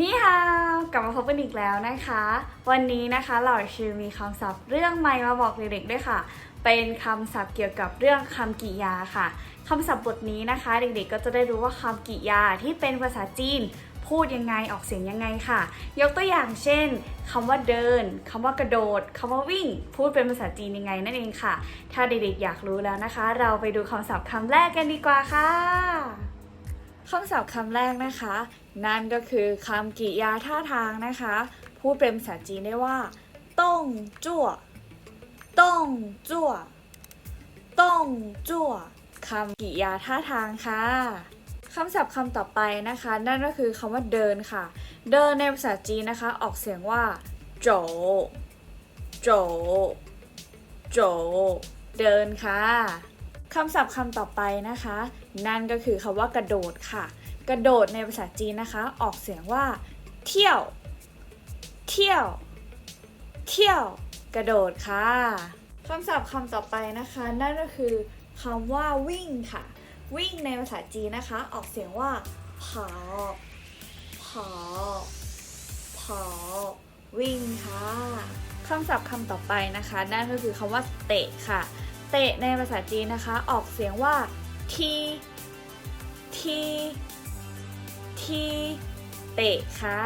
นี่ค่ะกลับมาพบกันอีกแล้วนะคะ วันนี้นะคะเหล่าชื่อมีคำศัพท์เรื่องใหม่มาบอกเด็กๆด้วยค่ะ เป็นคำศัพท์เกี่ยวกับเรื่องคำกริยาค่ะคำศัพท์บทนี้นะคะ เด็กๆก็จะได้รู้ว่าคำกริยาที่เป็นภาษาจีน พูดยังไงออกเสียงยังไงค่ะ ยกตัวอย่างเช่นคำว่าเดินคำว่ากระโดดคำว่าวิ่ง พูดเป็นภาษาจีนยังไงนั่นเองค่ะ ถ้าเด็กๆอยากรู้แล้วนะคะ เราไปดูคำศัพท์คำแรกกันดีกว่าค่ะ คำศัพท์คำแรกนะคะ นั่นก็คือคำกริยาท่าทางนะคะ พูดเป็นภาษาจีนได้ว่าต้งจั่วต้งจั่วต้งจั่วคำกริยาท่าทางค่ะคำศัพท์คำต่อไปนะคะ นั่นก็คือคำว่าเดินค่ะ เดินในภาษาจีนนะคะ ออกเสียงว่าโจโจโจเดินค่ะ คำศัพท์คำต่อไปนะคะ นั่นก็คือคำว่ากระโดดค่ะ กระโดดในภาษาจีนนะคะ ออกเสียงว่า เที่ยว เที่ยว เที่ยว กระโดดค่ะคำศัพท์คำต่อไปนะคะ นั่นก็คือคำว่าวิ่งค่ะ วิ่งในภาษาจีนนะคะ ออกเสียงว่าผาผาผาวิ่งค่ะคำศัพท์คำต่อไปนะคะ นั่นก็คือคำว่าเตะค่ะ เตะในภาษาจีนนะคะ ออกเสียงว่าทีทีทีเตะค่ะ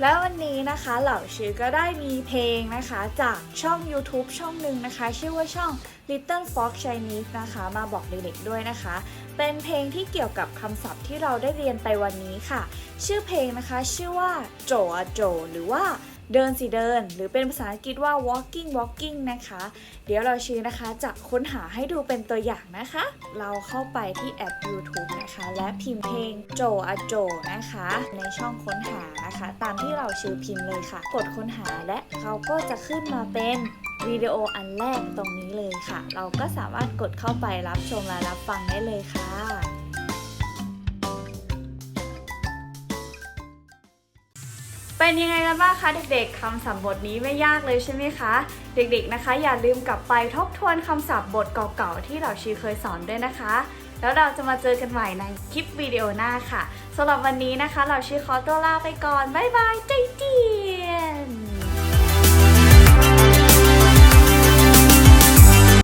แล้ววันนี้นะคะเหล่าชื่อก็ได้มีเพลงนะคะจากช่อง YouTube ช่องหนึ่งนะคะ ชื่อว่าช่อง Little Fox Chinese นะคะ มาบอกเด็กๆด้วยนะคะ เป็นเพลงที่เกี่ยวกับคำศัพท์ที่เราได้เรียนไปวันนี้ค่ะ ชื่อเพลงนะคะชื่อว่าโจอโจ หรือว่า เดินสิเดิน หรือเป็นภาษาอังกฤษว่า walking walking นะคะ เดี๋ยวเราชื่อนะคะจะค้นหาให้ดูเป็นตัวอย่างนะคะ เราเข้าไปที่แอป YouTube นะคะ และพิมพ์เพลงโจอะโจนะคะ ในช่องค้นหานะคะ ตามที่เราชื่อพิมพ์เลยค่ะ กดค้นหาและเขาก็จะขึ้นมาเป็นวิดีโออันแรกตรงนี้เลยค่ะ เราก็สามารถกดเข้าไปรับชมและรับฟังได้เลยค่ะ เป็นยังไงกันบ้างคะเด็กๆคำศัพท์บทนี้ไม่ยากเลยใช่ไหมคะ เด็กๆนะคะ อย่าลืมกลับไปทบทวนคำศัพท์บทเก่าๆที่เราชีเคยสอนด้วยนะคะ แล้วเราจะมาเจอกันใหม่ในคลิปวิดีโอหน้าค่ะสำหรับวันนี้นะคะ เราชีขอตัวลาไปก่อน บ๊ายบายใจเจียน